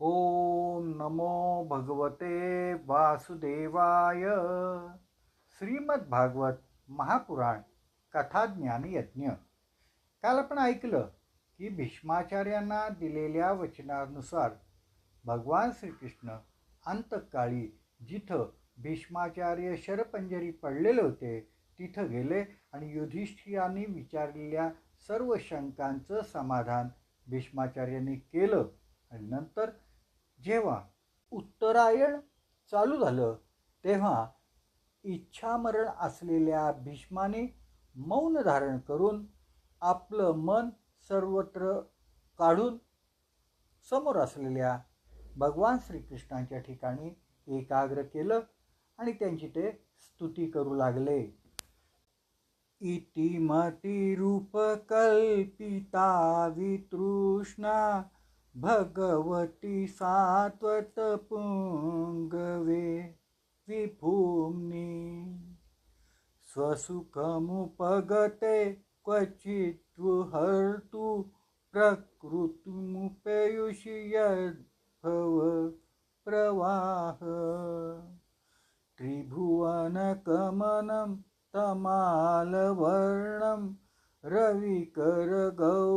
ओम नमो भगवते वासुदेवाय। श्रीमद भागवत महापुराण कथाज्ञान यज्ञ। काल आपण ऐकलं की भीष्माचार्यांना दिलेल्या वचनानुसार भगवान श्रीकृष्ण अंतकाळी जिथं भीष्माचार्य शरपंजरी पडलेले होते तिथं गेले आणि युधिष्ठिरांनी विचारलेल्या सर्व शंकांचं समाधान भीष्माचार्यांनी केलं आणि नंतर जेव्हा उत्तरायण चालू झालं तेव्हा इच्छामरण असलेल्या भीष्माने मौन धारण करून आपलं मन सर्वत्र काढून समोर असलेल्या भगवान श्रीकृष्णांच्या ठिकाणी एकाग्र केलं आणि त्यांची ते स्तुती करू लागले. इति रूपकल्पिता वितृष्णा भगवती सात्वत पुङ्गवे विभूम्नि स्वसुखमुपगते क्वचित् हर्तु प्रकृतिमुपयुषि यद्भव प्रवाह। त्रिभुवनकमनं तमालवर्णं रविकरगौ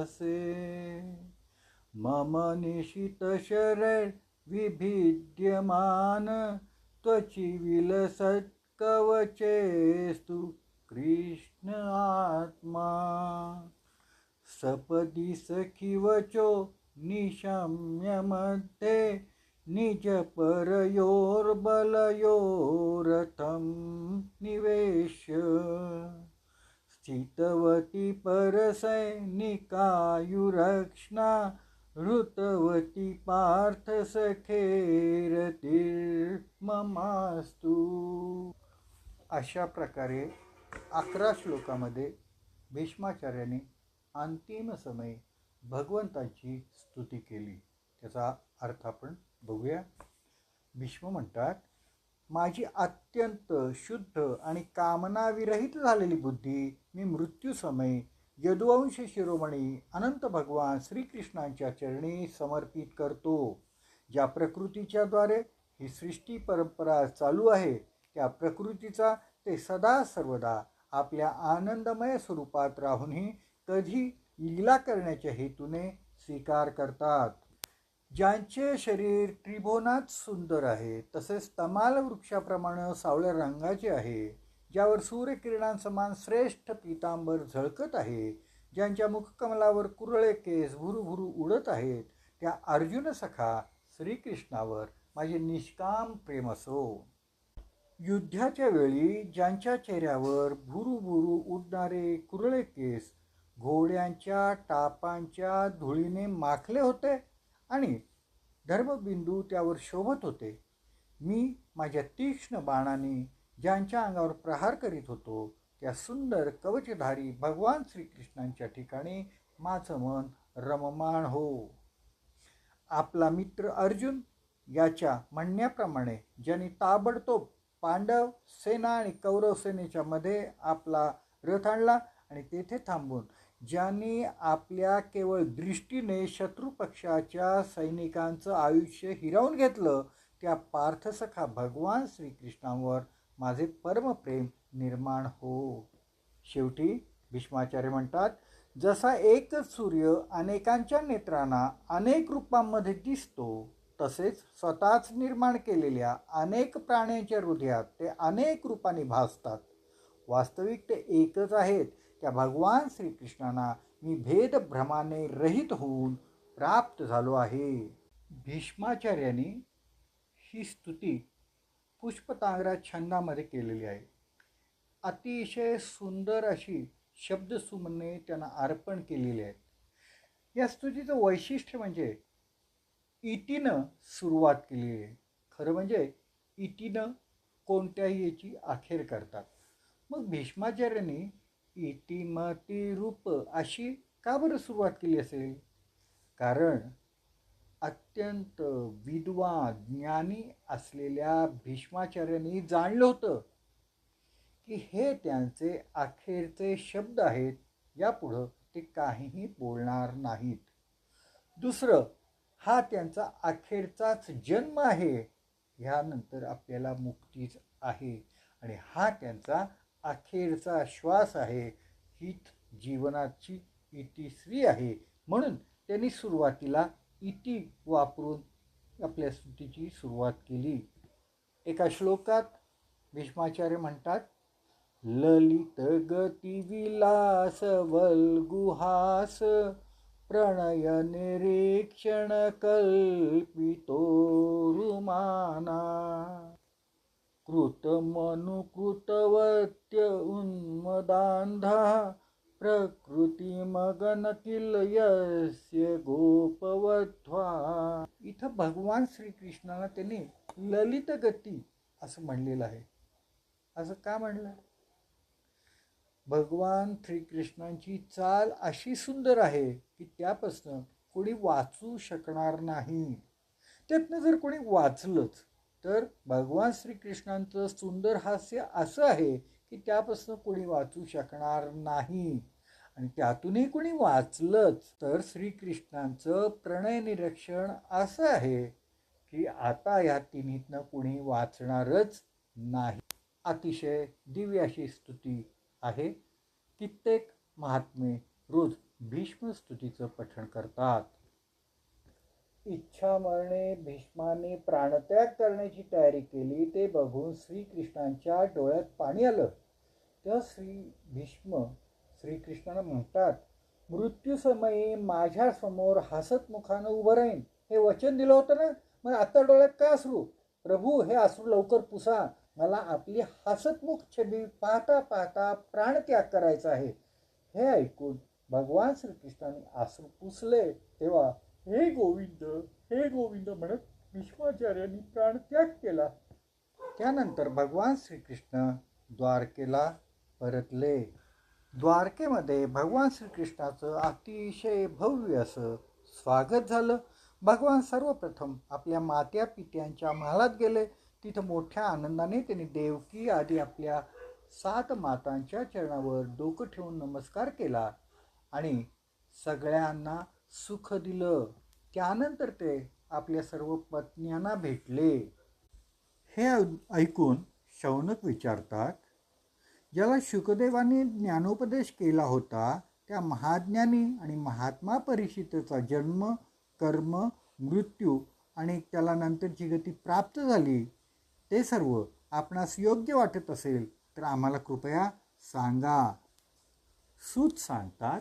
कृतासे मम निशितशरैर्विभिद्यमान त्वचि विलसत्कवचेस्तु कृष्ण आत्मा। सपदि सखिवचो निशम्यमध्ये निजपरयोर्बलयोरथं निवेश्य स्थितवती परसैनिकायुरक्ष्णा हृतवती पार्थसखेरतिर्ममास्तु अशा प्रकारे अकरा श्लोकामध्ये भीष्माचार्याने अंतिम समय भगवंताची स्तुती केली. त्याचा अर्थ आपण बघूया. भीष्म म्हणतात माझी अत्यंत शुद्ध आणि कामनाविरहित झालेली बुद्धी मी मृत्यूसमय यदुवंश शिरोमणी अनंत भगवान श्रीकृष्णांच्या चरणी समर्पित करतो. ज्या प्रकृतीच्याद्वारे ही सृष्टी परंपरा चालू आहे त्या प्रकृतीचा ते सदा सर्वदा आपल्या आनंदमय स्वरूपात राहूनही कधी लीला करण्याच्या हेतूने स्वीकार करतात. ज्यांचे शरीर त्रिभुवनात सुंदर आहे तसेच तमाल वृक्षाप्रमाणे सावळ्या रंगाचे आहे ज्यावर सूर्यकिरणांसमान श्रेष्ठ पितांबर झळकत आहे ज्यांच्या मुखकमलावर कुरळे केस भुरुभुरू उडत आहेत त्या अर्जुन सखा श्रीकृष्णावर माझे निष्काम प्रेम असो. युद्धाच्या वेळी ज्यांच्या चेहऱ्यावर भुरुभुरू उडणारे कुरळे केस घोड्यांच्या टापांच्या धुळीने माखले होते आणि धर्मबिंदू त्यावर शोभत होते. मी माझ्या तीक्ष्ण बाणाने ज्यांच्या अंगावर प्रहार करीत होतो त्या सुंदर कवचधारी भगवान श्रीकृष्णांच्या ठिकाणी माझं मन रममाण हो. आपला मित्र अर्जुन याच्या म्हणण्याप्रमाणे ज्यांनी ताबडतोब पांडव सेना आणि कौरव सेनेच्या मध्ये आपला रथ आणला आणि तेथे थांबून ज्यांनी आपल्या केवळ दृष्टीने शत्रुपक्षाच्या सैनिकांचं आयुष्य हिरावून घेतलं त्या पार्थसखा भगवान श्रीकृष्णांवर माझे परमप्रेम निर्माण हो. शेवटी भीष्माचार्य म्हणतात जसा एकच सूर्य अनेकांच्या नेत्रांना अनेक रूपांमध्ये दिसतो तसेच स्वतःच निर्माण केलेल्या अनेक प्राण्यांच्या हृदयात ते अनेक रूपाने भासतात. वास्तविक ते एकच आहेत त्या भगवान श्रीकृष्णांना मी भेदभ्रमाने रहित होऊन प्राप्त झालो आहे. भीष्माचार्याने ही स्तुती पुष्पतांगरा छंदामध्ये केलेली आहे. अतिशय सुंदर अशी शब्दसुमने त्यांना अर्पण केलेली आहेत. या स्तुतीचं वैशिष्ट्य म्हणजे इतीनं सुरुवात केलेली आहे. खरं म्हणजे इतीनं कोणत्याही याची अखेर करतात. मग भीष्माचार्यांनी इतिमती रूप अशी का बरं सुरुवात केली असेल? कारण अत्यंत विद्वान ज्ञानी असलेल्या भीष्माचार्यांनी जाणलं होतं की हे त्यांचे अखेरचे शब्द आहेत यापुढं ते काहीही बोलणार नाहीत. दुसरं हा त्यांचा अखेरचाच जन्म आहे ह्यानंतर आपल्याला मुक्तीच आहे. आणि हा त्यांचा अखेरचा श्वास आहे. हीच जीवनाची इतिश्री आहे. म्हणून त्यांनी सुरुवातीला इति वापरून आपल्या स्तुतीची सुरुवात केली. एका श्लोकात भीष्माचार्य म्हणतात ललित गती विलास वल्गुहास प्रणय निरीक्षण कल्पितो रुमाना. कृतमनुकृतवत्य उन्मदान्धा प्रकृती किल यस्य गोपवध्वा। इथं भगवान श्रीकृष्णाला त्यांनी ललित गती असं म्हणलेलं आहे. असं का म्हणलं? भगवान श्रीकृष्णांची चाल अशी सुंदर आहे की त्यापासनं कोणी वाचू शकणार नाही. त्यातनं जर कोणी वाचलंच तर भगवान श्रीकृष्णांचं सुंदर हास्य असं आहे की त्यापासून कोणी वाचू शकणार नाही. आणि त्यातूनही कोणी वाचलंच तर श्रीकृष्णांचं प्रणय निरीक्षण असं आहे की आता या तिन्हीतनं कोणी वाचणारच नाही. अतिशय दिव्य अशी स्तुती आहे. कित्येक महात्मे रोज भीष्म स्तुतीचं पठण करतात. इच्छा मरणे भीष्माने प्राणत्याग करण्याची तयारी केली ते बघून श्रीकृष्णांच्या डोळ्यात पाणी आलं. तेव्हा श्री भीष्म श्रीकृष्णाला म्हणतात मृत्यूसमयी माझ्यासमोर हसतमुखानं उभं राहीन. हे वचन दिलं होतं ना? मग आता डोळ्यात काय असू? प्रभू हे असू लवकर पुसा. मला आपली हसतमुख छबी पाहता पाहता प्राणत्याग करायचा आहे. हे ऐकून भगवान श्रीकृष्णाने आसरू पुसले. तेव्हा हे गोविंद हे गोविंद म्हणत भीष्माचार्यांनी प्राणत्याग केला. त्यानंतर भगवान श्रीकृष्ण द्वारकेला परतले. द्वारकेमध्ये भगवान श्रीकृष्णाचं अतिशय भव्य असं स्वागत झालं. भगवान सर्वप्रथम आपल्या मात्या पित्यांच्या महालात गेले. तिथं मोठ्या आनंदाने त्यांनी देवकी आधी आपल्या सात मातांच्या चरणावर डोकं ठेवून नमस्कार केला. आणि सगळ्यांना सुख दिलं. त्यानंतर ते आपल्या सर्व पत्न्यांना भेटले. हे ऐकून शौनक विचारतात ज्याला शुकदेवाने ज्ञानोपदेश केला होता त्या महाज्ञानी आणि महात्मा परिषदेचा जन्म कर्म मृत्यू आणि त्याला नंतरची गती प्राप्त झाली ते सर्व आपणास योग्य वाटत असेल तर आम्हाला कृपया सांगा. सूत सांगतात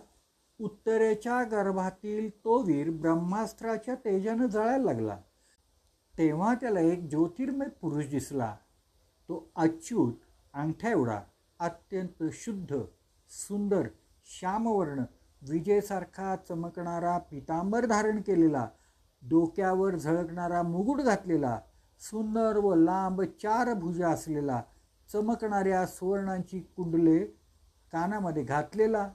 उत्तरेच्या गर्भातील तो वीर ब्रह्मास्त्राच्या तेजानं जळायला लागला. तेव्हा त्याला एक ज्योतिर्मय पुरुष दिसला. तो अच्युत अंगठ्या एवढा अत्यंत शुद्ध सुंदर श्यामवर्ण विजेसारखा चमकणारा पितांबर धारण केलेला डोक्यावर झळकणारा मुकुट घातलेला सुंदर व लांब चार भुजा असलेला चमकणाऱ्या सुवर्णांची कुंडले कानामध्ये घातलेला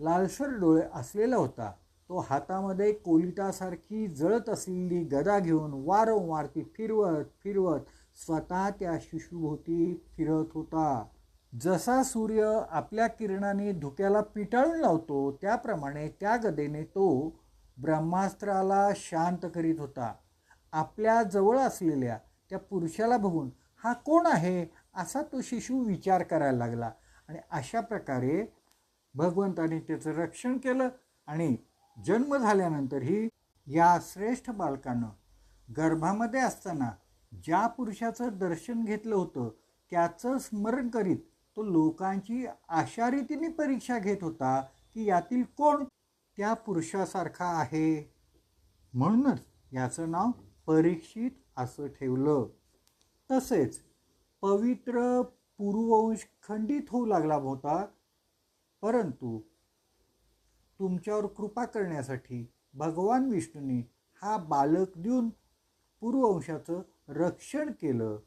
लालसर डोळे असलेला होता. तो हातामध्ये कोलिटासारखी जळत असलेली गदा घेऊन वारंवार ती फिरवत फिरवत स्वतः त्या शिशुभोवती फिरत होता. जसा सूर्य आपल्या किरणाने धुक्याला पिटाळून लावतो त्याप्रमाणे त्या गदेने तो ब्रह्मास्त्राला शांत करीत होता. आपल्या जवळ असलेल्या त्या पुरुषाला बघून हा कोण आहे? असा तो शिशू विचार करायला लागला. आणि अशा प्रकारे भगवंताने त्याचं रक्षण केलं आणि जन्म झाल्यानंतरही या श्रेष्ठ बालकानं गर्भामध्ये असताना ज्या पुरुषाचं दर्शन घेतलं होतं त्याचं स्मरण करीत तो लोकांची अशा रीतीने परीक्षा घेत होता की यातील कोण त्या पुरुषासारखा आहे. म्हणूनच याचं नाव परीक्षित असं ठेवलं. तसेच पवित्र पूर्ववंश खंडित होऊ लागला होता परंतु तुमच्यावर कृपा करण्यासाठी भगवान विष्णूने हा बालक देऊन पूर्ववंशाचं रक्षण केलं.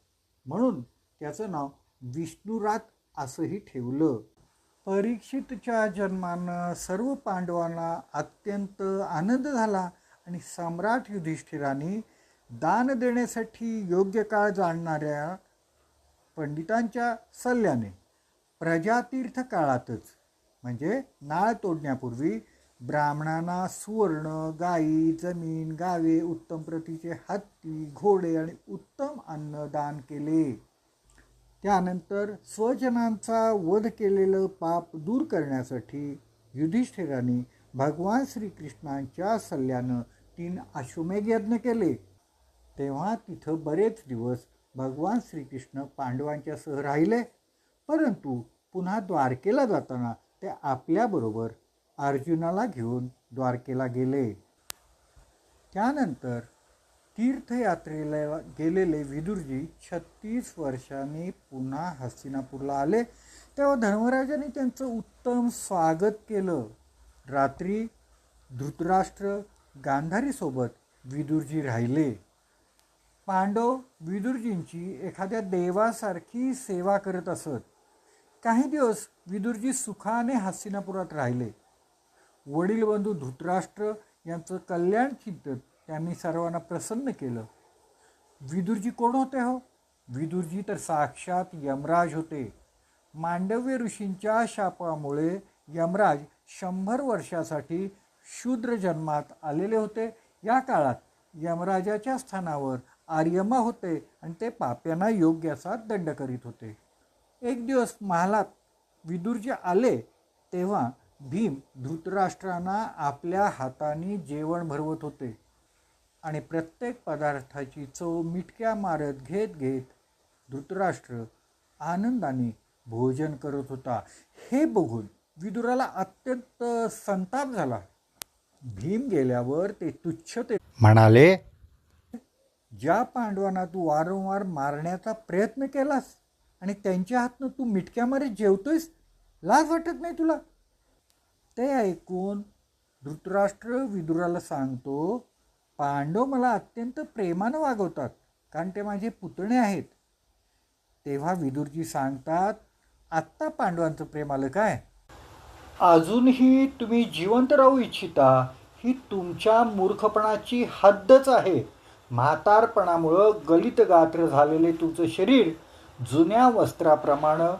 म्हणून त्याचं नाव विष्णुरात असंही ठेवलं. परीक्षितच्या जन्मानं सर्व पांडवांना अत्यंत आनंद झाला आणि सम्राट युधिष्ठिराने दान देण्यासाठी योग्य काळ जाणणाऱ्या पंडितांच्या सल्ल्याने प्रजातीर्थ काळातच म्हणजे नाळ तोडण्यापूर्वी ब्राह्मणांना सुवर्ण गायी जमीन गावे उत्तम प्रतीचे हत्ती घोडे आणि उत्तम अन्न दान केले. त्यानंतर स्वजनांचा वध केलेलं पाप दूर करण्यासाठी युधिष्ठिराने भगवान श्रीकृष्णांच्या सल्ल्यानं तीन अश्वमेघ यज्ञ केले. तेव्हा तिथं बरेच दिवस भगवान श्रीकृष्ण पांडवांच्यासह राहिले. परंतु पुन्हा द्वारकेला जाताना ते आपल्याबरोबर अर्जुनाला घेऊन द्वारकेला गेले. त्यानंतर तीर्थयात्रेला गेलेले विदुरजी छत्तीस वर्षांनी पुन्हा हस्तिनापूरला आले. तेव्हा धर्मराजाने त्यांचं उत्तम स्वागत केलं. रात्री धृतराष्ट्र गांधारीसोबत विदुरजी राहिले. पांडव विदुरजींची एखाद्या देवासारखी सेवा करत असत. काही दिवस विदुरजी सुखाने हस्तिनापुरात राहिले. वडील बंधू धृतराष्ट्र यांचं कल्याण चिंतत त्यांनी सर्वांना प्रसन्न केलं. विदुरजी कोण होते हो? विदुरजी तर साक्षात यमराज होते. मांडव्य ऋषींच्या शापामुळे यमराज शंभर वर्षासाठी शूद्र जन्मात आलेले होते. या काळात यमराजाच्या स्थानावर आर्यमा होते आणि ते पाप्यांना योग्य असा दंड करीत होते. एक दिवस महालात विदुरजी आले तेव्हा भीम धृतराष्ट्रांना आपल्या हाताने जेवण भरवत होते आणि प्रत्येक पदार्थाची चव मिटक्या मारत घेत घेत धृतराष्ट्र आनंदाने भोजन करत होता. हे बघून विदुराला अत्यंत संताप झाला. भीम गेल्यावर ते तुच्छते म्हणाले ज्या पांडवांना तू वारंवार मारण्याचा प्रयत्न केलास आणि त्यांच्या हातनं तू मिटक्या मारे जेवतोयस? लाज वाटत नाही तुला? ते ऐकून धृतराष्ट्र विदुराला सांगतो पांडव मला अत्यंत प्रेमानं वागवतात कारण ते माझे पुतणे आहेत. तेव्हा विदुरजी सांगतात आत्ता पांडवांचं प्रेम आलं काय? अजूनही तुम्ही जिवंत राहू इच्छिता ही तुमच्या मूर्खपणाची हद्दच आहे. म्हातारपणामुळं गलित गात्र झालेले तुमचं शरीर जुन्या वस्त्राप्रमाणे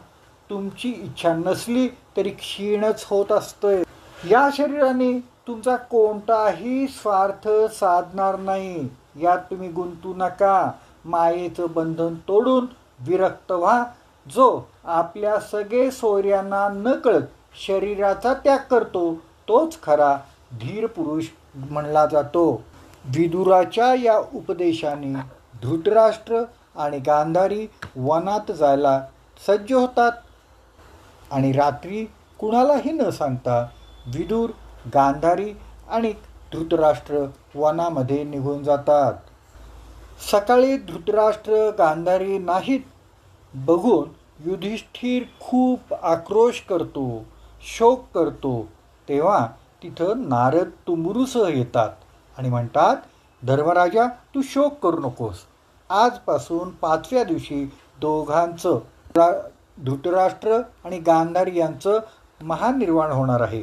तुमची इच्छा नसली तरी क्षीणच होत असतंय. या शरीराने तुमचा कोणताही स्वार्थ साधणार नाही. यात तुम्ही गुंतू नका. मायेचं बंधन तोडून विरक्त व्हा. जो आपल्या सगळे सोयऱ्यांना नकळत शरीराचा त्याग करतो तोच खरा धीर पुरुष म्हणला जातो. विदुराच्या या उपदेशाने धृतराष्ट्र आणि गांधारी वनात जायला सज्ज होतात. आणि रात्री कुणालाही न सांगता विदूर गांधारी आणि धृतराष्ट्र वनामध्ये निघून जातात. सकाळी धृतराष्ट्र गांधारी नाहीत. बघून युधिष्ठिर खूप आक्रोश करतो शोक करतो. तेव्हा तिथं नारद तुंबरूसह येतात आणि म्हणतात धर्मराजा तू शोक करू नकोस. आजपासून पाचव्या दिवशी दोघांचं धृतराष्ट्र आणि गांधारी यांचं महानिर्वाण होणार आहे.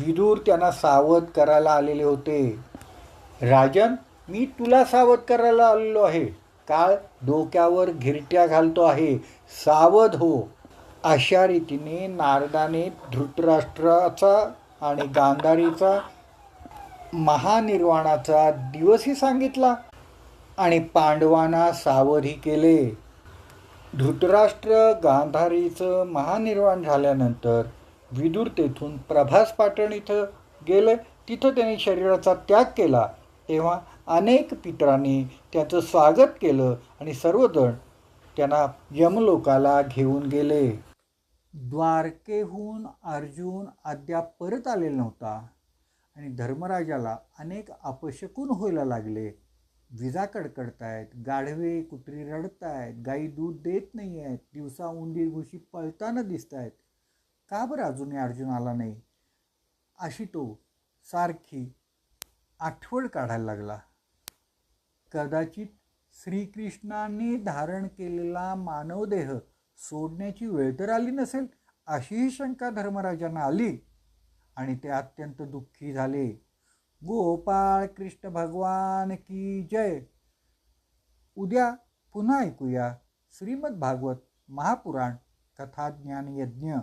विदूर त्यांना सावध करायला आलेले होते. राजन मी तुला सावध करायला आलेलो आहे. काळ डोक्यावर घिरट्या घालतो आहे. सावध हो. अशा रीतीने नारदाने धृतराष्ट्राचा आणि गांधारीचा महानिर्वाणाचा दिवसही सांगितला. आणि पांडवांना सावधी केले. धृतराष्ट्र गांधारीचं महानिर्वाण झाल्यानंतर विदूर तेथून प्रभास पाटण इथं गेले. तिथं त्यांनी शरीराचा त्याग केला. तेव्हा अनेक पितरांनी त्याचं स्वागत केलं आणि सर्वजण त्यांना यमलोकाला घेऊन गेले. द्वारकेहून अर्जुन अद्याप परत आलेला नव्हता आणि धर्मराजाला अनेक अपशकून व्हायला लागले. विजा कडकडतायत गाढवे कुत्री रडतायत गाई दूध देत नाही आहेत दिवसा उंदीर घुशी पळताना दिसत आहेत का बरं अजूनही अर्जुन आला नाही? अशी तो सारखी आठवण काढायला लागला. कदाचित श्रीकृष्णांनी धारण केलेला मानवदेह सोडण्याची वेळ तर आली नसेल अशीही शंका धर्मराजांना आली आणि ते अत्यंत दुःखी झाले. गोपाळ कृष्ण भगवान की जय. उद्या पुन्हा ऐकूया श्रीमद भागवत महापुराण कथाज्ञान यज्ञ